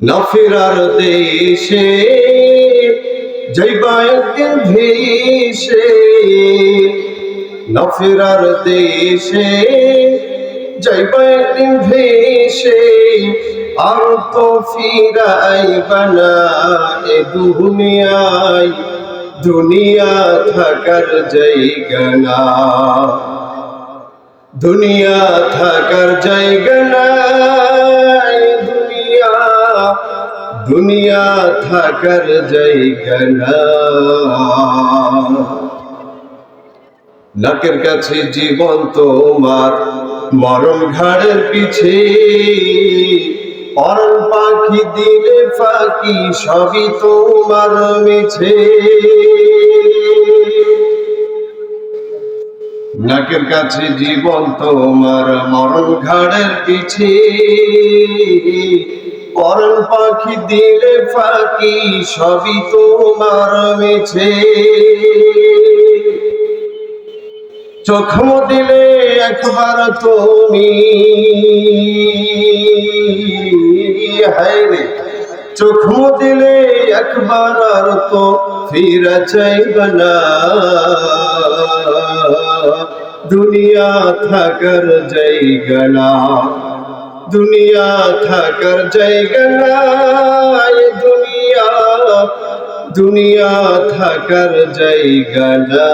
নফিরার দেশে যাইবা ভেসে নফিরার দেশে যাইবা ভেসে, আর তো ফিরাইবা না দুনিয়ায়, দুনিয়া থাকার জায়গা না। দুনিয়া থাকার জায়গা নাই দুনিয়া থাকার জায়গা নাকের কাছে জীবন তোমার, মরণ ঘাড়ের পিছে। পরন পাখি দিলে ফাঁকি সবই তোমার মিছে। নাকের কাছে জীবন তোমার, মরণ ঘাড়ের পিছে। পরন পাখি, দিলে ফাঁকি সবই তোমার মিছে চোখ দিলে একবার তুমি। হায় রে, চোখ দিলে একবার আর তো ফিরা চাইব না। দুনিয়া থাকার জায়গা দুনিয়া থাকার জায়গা না এ দুনিয়া দুনিয়া থাকার জায়গা না